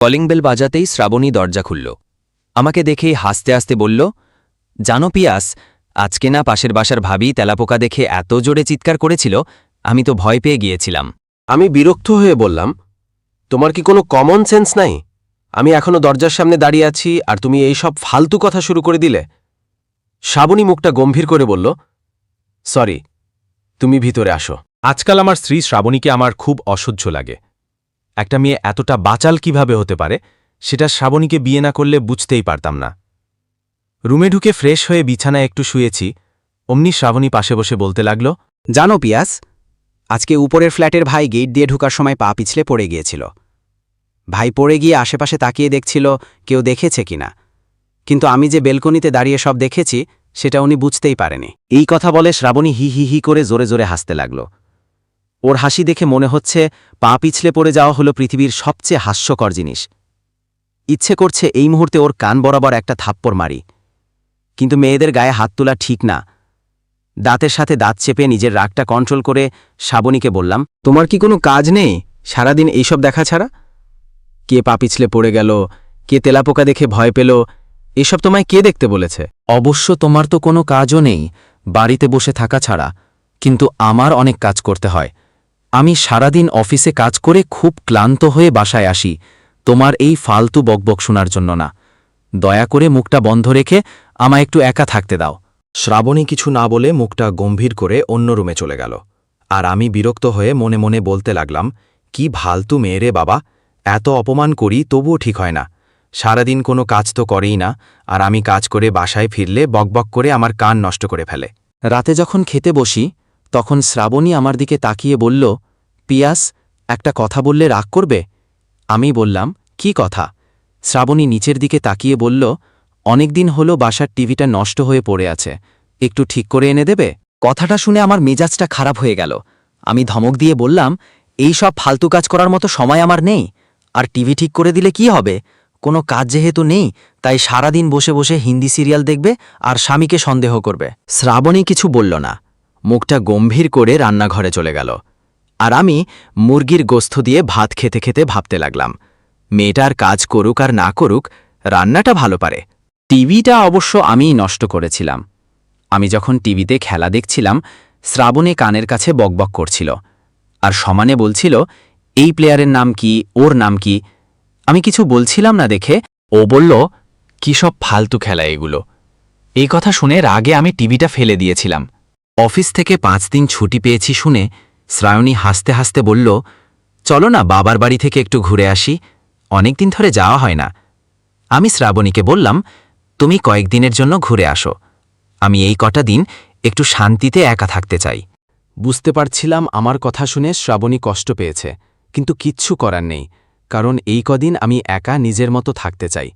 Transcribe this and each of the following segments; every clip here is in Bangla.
কলিং বেল বাজাতেই শ্রাবণী দরজা খুলল। আমাকে দেখেই হাসতে হাসতে বলল জানো পিয়াস আজকে না পাশের বাসার ভাবি তেলাপোকা দেখে এত জোরে চিৎকার করেছিল আমি তো ভয় পেয়ে গিয়েছিলাম। আমি বিরক্ত হয়ে বললাম তোমার কি কোনো কমন সেন্স নাই? আমি এখনও দরজার সামনে দাঁড়িয়ে আছি আর তুমি এই সব ফালতু কথা শুরু করে দিলে। শ্রাবণী মুখটা গম্ভীর করে বলল সরি তুমি ভিতরে আসো। আজকাল আমার স্ত্রী শ্রাবণীকে আমার খুব অসহ্য লাগে। একটা মেয়ে এতটা বাচাল কীভাবে হতে পারে, সেটা শ্রাবণীকে বিয়ে না করলে বুঝতেই পারতাম না। রুমে ঢুকে ফ্রেশ হয়ে বিছানায় একটু শুয়েছি, অমনি শ্রাবণী পাশে বসে বলতে লাগল, জানো পিয়াস, আজকে উপরের ফ্ল্যাটের ভাই গেট দিয়ে ঢুকার সময় পা পিছলে পড়ে গিয়েছিল। ভাই পড়ে গিয়ে আশেপাশে তাকিয়ে দেখছিল কেউ দেখেছে কিনা। কিন্তু আমি যে বেলকনিতে দাঁড়িয়ে সব দেখেছি, সেটা উনি বুঝতেই পারেনি। এই কথা বলে শ্রাবণী হি হি হি করে জোরে জোরে হাসতে লাগল। ওর হাসি দেখে মনে হচ্ছে পা পিছলে পড়ে যাওয়া হলো পৃথিবীর সবচেয়ে হাস্যকর জিনিস। ইচ্ছে করছে এই মুহূর্তে ওর কান বরাবর একটা থাপ্পড় মারি। কিন্তু মেয়েদের গায়ে হাত তোলা ঠিক না। দাঁতের সাথে দাঁত চেপে নিজের রাগটা কন্ট্রোল করে শ্রাবণীকে বললাম, তোমার কি কোনো কাজ নেই? সারাদিন এইসব দেখা ছাড়া? কে পা পিছলে পড়ে গেল? কে তেলাপোকা দেখে ভয় পেল? এসব তোমায় কে দেখতে বলেছে? অবশ্য তোমার তো কোনো কাজও নেই বাড়িতে বসে থাকা ছাড়া। কিন্তু আমার অনেক কাজ করতে হয়। আমি সারাদিন অফিসে কাজ করে খুব ক্লান্ত হয়ে বাসায় আসি। তোমার এই ফালতু বকবক শোনার জন্য না। দয়া করে মুখটা বন্ধ রেখে আমায় একটু একা থাকতে দাও। শ্রাবণী কিছু না বলে মুখটা গম্ভীর করে অন্য রুমে চলে গেল। আর আমি বিরক্ত হয়ে মনে মনে বলতে লাগলাম, কি ভালতু মেয়েরে বাবা, এত অপমান করি তবুও ঠিক হয় না। সারাদিন কোনো কাজ তো করেই না, আর আমি কাজ করে বাসায় ফিরলে বকবক করে আমার কান নষ্ট করে ফেলে। রাতে যখন খেতে বসি তখন শ্রাবণী আমার দিকে তাকিয়ে বলল, পিয়াস, একটা কথা বললে রাগ করবে? আমি বললাম, কি কথা? শ্রাবণী নিচের দিকে তাকিয়ে বলল, অনেকদিন হলো বাসার টিভিটা নষ্ট হয়ে পড়ে আছে। একটু ঠিক করে এনে দেবে? কথাটা শুনে আমার মেজাজটা খারাপ হয়ে গেল। আমি ধমক দিয়ে বললাম, এই সব ফালতু কাজ করার মতো সময় আমার নেই। আর টিভি ঠিক করে দিলে কি হবে? কোনো কাজ যেহেতু নেই, তাই সারাদিন বসে বসে হিন্দি সিরিয়াল দেখবে আর স্বামীকে সন্দেহ করবে। শ্রাবণী কিছু বলল না। মুখটা গম্ভীর করে রান্নাঘরে চলে গেল। আর আমি মুরগির গোস্ত দিয়ে ভাত খেতে খেতে ভাবতে লাগলাম, মেয়েটার কাজ করুক আর না করুক, রান্নাটা ভালো পারে। টিভিটা অবশ্য আমিই নষ্ট করেছিলাম। আমি যখন টিভিতে খেলা দেখছিলাম, শ্রাবণে কানের কাছে বকবক করছিল। আর সমানে বলছিল, এই প্লেয়ারের নাম কি? ওর নাম কি? আমি কিছু বলছিলাম না দেখে ও বলল, কী সব ফালতু খেলা এগুলো। এই কথা শুনে রাগে আমি টিভিটা ফেলে দিয়েছিলাম। অফিস থেকে পাঁচ দিন ছুটি পেয়েছি শুনে শ্রায়ণী হাসতে হাসতে বলল, চলো না বাবার বাড়ি থেকে একটু ঘুরে আসি, অনেকদিন ধরে যাওয়া হয় না। আমি শ্রাবণীকে বললাম, তুমি কয়েকদিনের জন্য ঘুরে আসো। আমি এই কটা দিন একটু শান্তিতে একা থাকতে চাই। বুঝতে পারছিলাম আমার কথা শুনে শ্রাবণী কষ্ট পেয়েছে, কিন্তু কিচ্ছু করার নেই, কারণ এই কদিন আমি একা নিজের মতো থাকতে চাই।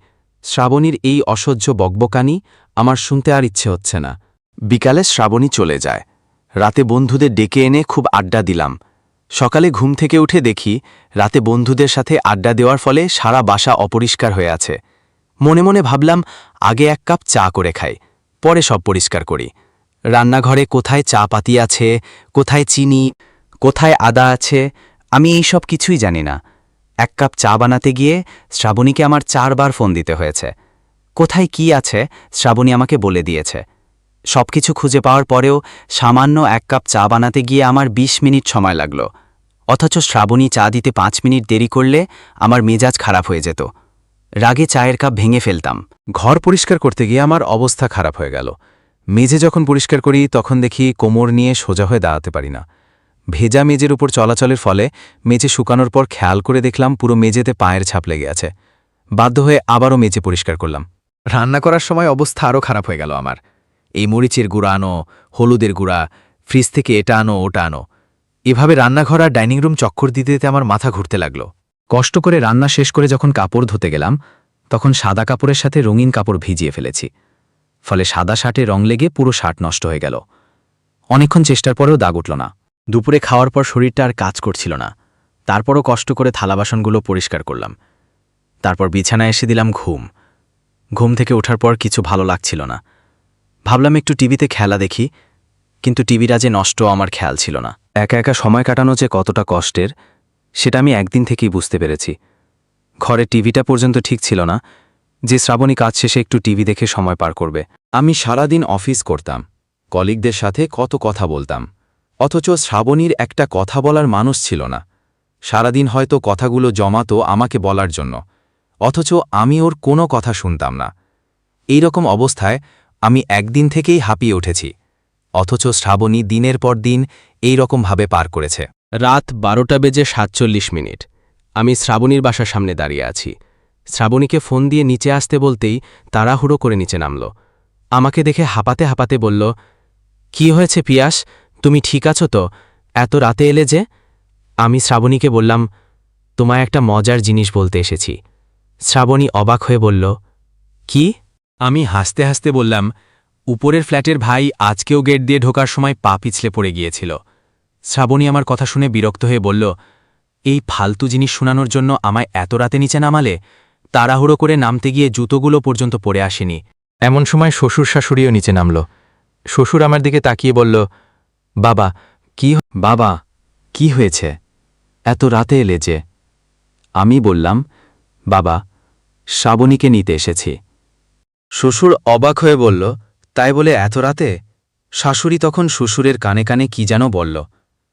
শ্রাবণীর এই অসহ্য বকবকানি আমার শুনতে আর ইচ্ছে হচ্ছে না। বিকালে শ্রাবণী চলে যায়। রাতে বন্ধুদের ডেকে এনে খুব আড্ডা দিলাম। সকালে ঘুম থেকে উঠে দেখি, রাতে বন্ধুদের সাথে আড্ডা দেওয়ার ফলে সারা বাসা অপরিষ্কার হয়ে আছে। মনে মনে ভাবলাম, আগে এক কাপ চা করে খাই, পরে সব পরিষ্কার করি। রান্নাঘরে কোথায় চা পাতি আছে, কোথায় চিনি, কোথায় আদা আছে, আমি এই সব কিছুই জানি না। এক কাপ চা বানাতে গিয়ে শ্রাবণীকে আমার চারবার ফোন দিতে হয়েছে। কোথায় কি আছে, শ্রাবণী আমাকে বলে দিয়েছে। সবকিছু খুঁজে পাওয়ার পরেও সামান্য এক কাপ চা বানাতে গিয়ে আমার ২০ মিনিট সময় লাগল। অথচ শ্রাবণী চা দিতে পাঁচ মিনিট দেরি করলে আমার মেজাজ খারাপ হয়ে যেত। রাগে চায়ের কাপ ভেঙে ফেলতাম। ঘর পরিষ্কার করতে গিয়ে আমার অবস্থা খারাপ হয়ে গেল। মেঝে যখন পরিষ্কার করি, তখন দেখি কোমর নিয়ে সোজা হয়ে দাঁড়াতে পারি না। ভেজা মেজের উপর চলাচলের ফলে মেঝে শুকানোর পর খেয়াল করে দেখলাম পুরো মেঝেতে পায়ের ছাপ লেগে আছে। বাধ্য হয়ে আবারও মেঝে পরিষ্কার করলাম। রান্না করার সময় অবস্থা আরও খারাপ হয়ে গেল আমার। এই মরিচের গুঁড়া আনো, হলুদের গুঁড়া, ফ্রিজ থেকে এটা আনো, ওটা আনো। এভাবে রান্নাঘর আর ডাইনিং রুম চক্কর দিতে দিতে আমার মাথা ঘুরতে লাগল। কষ্ট করে রান্না শেষ করে যখন কাপড় ধুতে গেলাম, তখন সাদা কাপড়ের সাথে রঙিন কাপড় ভিজিয়ে ফেলেছি। ফলে সাদা শার্টে রং লেগে পুরো শার্ট নষ্ট হয়ে গেল। অনেকক্ষণ চেষ্টার পরেও দাগ উঠল না। দুপুরে খাওয়ার পর শরীরটা আর কাজ করছিল না। তারপরও কষ্ট করে থালা বাসনগুলো পরিষ্কার করলাম। তারপর বিছানায় এসে দিলাম ঘুম। ঘুম থেকে ওঠার পর কিছু ভালো লাগছিল না। ভাবলাম একটু টিভিতে খেলা দেখি, কিন্তু টিভিটা যে নষ্ট আমার খেয়াল ছিল না। একা একা সময় কাটানো যে কতটা কষ্টের, সেটা আমি একদিন থেকেই বুঝতে পেরেছি। ঘরে টিভিটা পর্যন্ত ঠিক ছিল না, যে শ্রাবণী কাজ শেষে একটু টিভি দেখে সময় পার করবে। আমি সারাদিন অফিস করতাম, কলিগদের সাথে কত কথা বলতাম, অথচ শ্রাবণীর একটা কথা বলার মানুষ ছিল না। সারাদিন হয়তো কথাগুলো জমাতো আমাকে বলার জন্য, অথচ আমি ওর কোনো কথা শুনতাম না। এই রকম অবস্থায় আমি একদিন থেকেই হাঁপিয়ে উঠেছি, অথচ শ্রাবণী দিনের পর দিন এই রকমভাবে পার করেছে। রাত বারোটা বেজে সাতচল্লিশ মিনিট। আমি শ্রাবণীর বাসার সামনে দাঁড়িয়ে আছি। শ্রাবণীকে ফোন দিয়ে নিচে আসতে বলতেই তাড়াহুড়ো করে নিচে নামল। আমাকে দেখে হাঁপাতে হাঁপাতে বলল, কি হয়েছে পিয়াস? তুমি ঠিক আছো তো? এত রাতে এলে যে? আমি শ্রাবণীকে বললাম, তোমায় একটা মজার জিনিস বলতে এসেছি। শ্রাবণী অবাক হয়ে বলল, কি? আমি হাসতে হাসতে বললাম, উপরের ফ্ল্যাটের ভাই আজকেও গেট দিয়ে ঢোকার সময় পা পিছলে পড়ে গিয়েছিল। শ্রাবণী আমার কথা শুনে বিরক্ত হয়ে বলল, এই ফালতু জিনিস শোনানোর জন্য আমায় এত রাতে নিচে নামালে? তাড়াহুড়ো করে নামতে গিয়ে জুতোগুলো পর্যন্ত পড়ে আসেনি। এমন সময় শ্বশুর শাশুড়িও নিচে নামল। শ্বশুর আমার দিকে তাকিয়ে বলল, বাবা, কি বাবা, কি হয়েছে? এত রাতে এলে যে? আমি বললাম, বাবা, শ্রাবণীকে নিতে এসেছি। শ্বশুর অবাক হয়ে বলল, তাই বলে এত রাতে? শাশুড়ি তখন শ্বশুরের কানে কানে কি যেন বলল।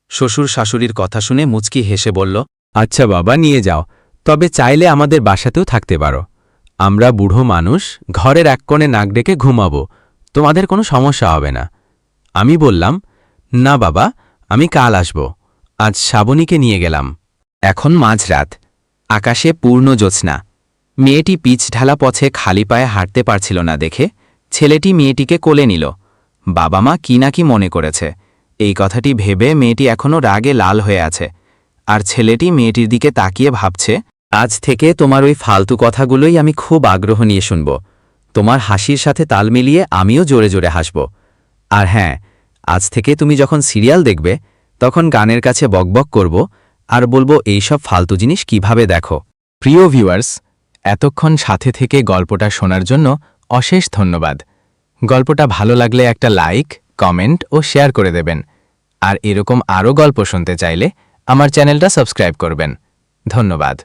শ্বশুর শাশুড়ির কথা শুনে মুচকি হেসে বলল আচ্ছা বাবা, নিয়ে যাও। তবে চাইলে আমাদের বাসাতেও থাকতে পারো। আমরা বুড়ো মানুষ, ঘরের এক কোণে নাক ডেকে ঘুমাবো। তোমাদের কোনো সমস্যা হবে না। আমি বললাম, না বাবা, আমি কাল আসব। আজ শ্রাবণীকে নিয়ে গেলাম। এখন মাঝরাত। আকাশে পূর্ণ জ্যোৎস্না। মেয়েটি পিচ ঢালা পথে খালি পায়ে হাঁটতে পারছিল না দেখে ছেলেটি মেয়েটিকে কোলে নিল। বাবা মা কি না কি মনে করেছে? এই কথাটি ভেবে মেয়েটি এখনও রাগে লাল হয়ে আছে। আর ছেলেটি মেয়েটির দিকে তাকিয়ে ভাবছে, আজ থেকে তোমার ওই ফালতু কথাগুলোই আমি খুব আগ্রহ নিয়ে শুনব। তোমার হাসির সাথে তাল মিলিয়ে আমিও জোরে জোরে হাসব। আর হ্যাঁ আজ থেকে তুমি যখন সিরিয়াল দেখবে, তখন গানের কাছে বকবক করব আর বলব, এইসব ফালতু জিনিস কীভাবে দেখো? প্রিয় ভিউয়ার্স এতক্ষণ সাথে থেকে গল্পটা শোনার জন্য অশেষ ধন্যবাদ। গল্পটা ভালো লাগলে একটা লাইক, কমেন্ট ও শেয়ার করে দেবেন। আর এরকম আরও গল্প শুনতে চাইলে আমার চ্যানেলটা সাবস্ক্রাইব করবেন। ধন্যবাদ।